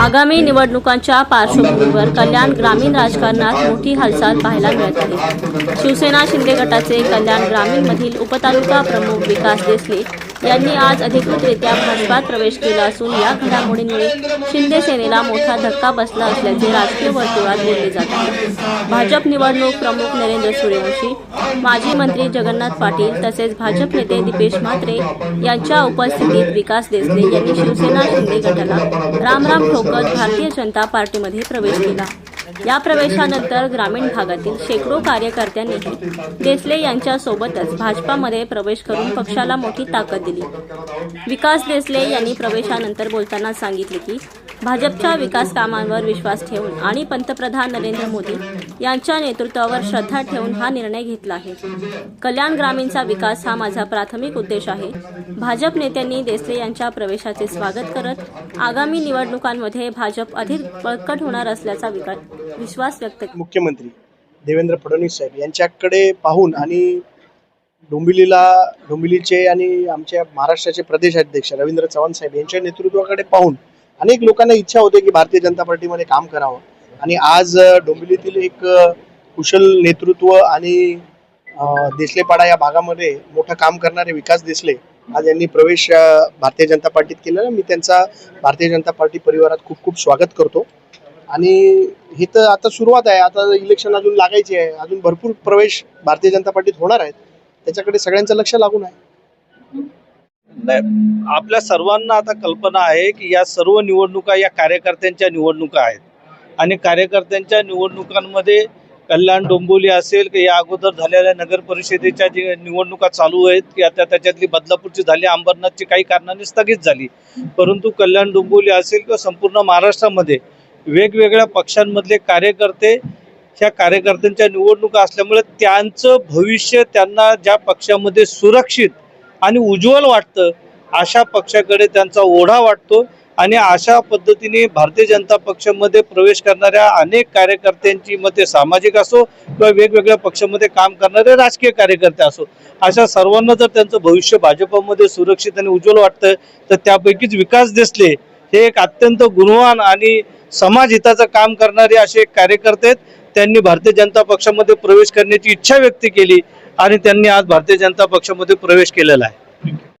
आगामी निवडणुकांच्या पार्श्वभूमीवर कल्याण ग्रामीण राजकारणात मोठी हालचाल पाहायला मिळत आहे. शिवसेना शिंदे गटाचे कल्याण ग्रामीणमधील उपतालुका प्रमुख विकास देसले यांनी आज अधिकृतरित्या भाजपात प्रवेश केला असून या घडामोडींमुळे शिंदे सेनेला मोठा धक्का बसला असल्याचे राजकीय वर्तुळात बोलले जात आहे. भाजप निवडणूक प्रमुख नरेंद्र सूर्यवंशी माजी मंत्री जगन्नाथ पाटील तसेच भाजप नेते दीपेश म्हात्रे यांच्या उपस्थितीत विकास देसले यांनी शिवसेना शिंदे गटाला रामराम ठोकत भारतीय जनता पार्टीमध्ये प्रवेश केला. या प्रवेशानंतर ग्रामीण भागातील शेकडो कार्यकर्त्यांनीही देसले यांच्या सोबतच भाजपामध्ये प्रवेश करून पक्षाला मोठी ताकद दिली. विकास देसले यांनी प्रवेशानंतर बोलताना सांगितले की भाजपच्या विकास कामांवर विश्वास ठेवून आणि पंतप्रधान नरेंद्र मोदी यांच्या नेतृत्वावर श्रद्धा ठेवून हा निर्णय घेतला आहे. कल्याण ग्रामीणचा विकास हा माझा प्राथमिक उद्देश आहे. भाजप नेत्यांनी देसले यांच्या प्रवेशाचे स्वागत करत आगामी निवडणुकांमध्ये भाजप अधिक बळकट होणार असल्याचा विश्वास व्यक्त मुख्यमंत्री देवेंद्र फडणवीस साहेब यांच्याकडे पाहून आणि डोंबिवलीला डोंबिवलीचे आणि आमच्या महाराष्ट्राचे प्रदेश अध्यक्ष रवींद्र चव्हाण साहेब यांच्या नेतृत्वाकडे पाहून अनेक लोकांना इच्छा होते की भारतीय जनता पार्टीमध्ये काम करावं. आणि आज डोंबिवलीतील एक कुशल नेतृत्व आणि देसलेपाडा या भागामध्ये मोठं काम करणारे विकास देसले. आज यांनी प्रवेश भारतीय जनता पार्टीत केलेला मी त्यांचा भारतीय जनता पार्टी परिवारात खूप खूप स्वागत करतो. आणि हे तर आता सुरुवात आहे. आता इलेक्शन अजून लागायचे आहे. अजून भरपूर प्रवेश भारतीय जनता पार्टीत होणार आहेत. त्याच्याकडे सगळ्यांचं लक्ष लागून आहे. आपल्या सर्वांना आता कल्पना आहे की या सर्व निवडणुका या कार्यकर्त्यांच्या निवडणुका आहेत. आणि कार्यकर्त्यांच्या निवडणुकांमध्ये कल्याण डोंबिवली असेल की या अगोदर झालेल्या नगर परिषदेच्या जे निवडणुका चालू आहेत की आता त्याच्यातली बदलापूरची झाली अंबरनाथची काही कारणांनी स्थगित झाली. परंतु कल्याण डोंबिवली असेल किंवा संपूर्ण महाराष्ट्रामध्ये वेगवेगळ्या पक्षांमधले कार्यकर्ते ह्या कार्यकर्त्यांच्या निवडणुका असल्यामुळे त्यांचं भविष्य त्यांना ज्या पक्षामध्ये सुरक्षित आणि उज्ज्वल वाटतं अशा पक्षाकडे त्यांचा ओढा वाटतो. आणि अशा पद्धतीने भारतीय जनता पक्षामध्ये प्रवेश करणाऱ्या अनेक कार्यकर्त्यांची मते सामाजिक असो किंवा वेगवेगळ्या पक्षामध्ये काम करणारे राजकीय कार्यकर्ते असो अशा सर्वांना जर त्यांचं भविष्य भाजपमध्ये सुरक्षित आणि उज्ज्वल वाटतं तर त्यापैकीच विकास देसले हे एक अत्यंत गुणवान आणि समाज हिताचं काम करणारे असे एक कार्यकर्ते आहेत. त्यांनी भारतीय जनता पक्षामध्ये प्रवेश करण्याची इच्छा व्यक्त केली आणि त्यांनी आज भारतीय जनता पक्षामध्ये प्रवेश केलेला आहे.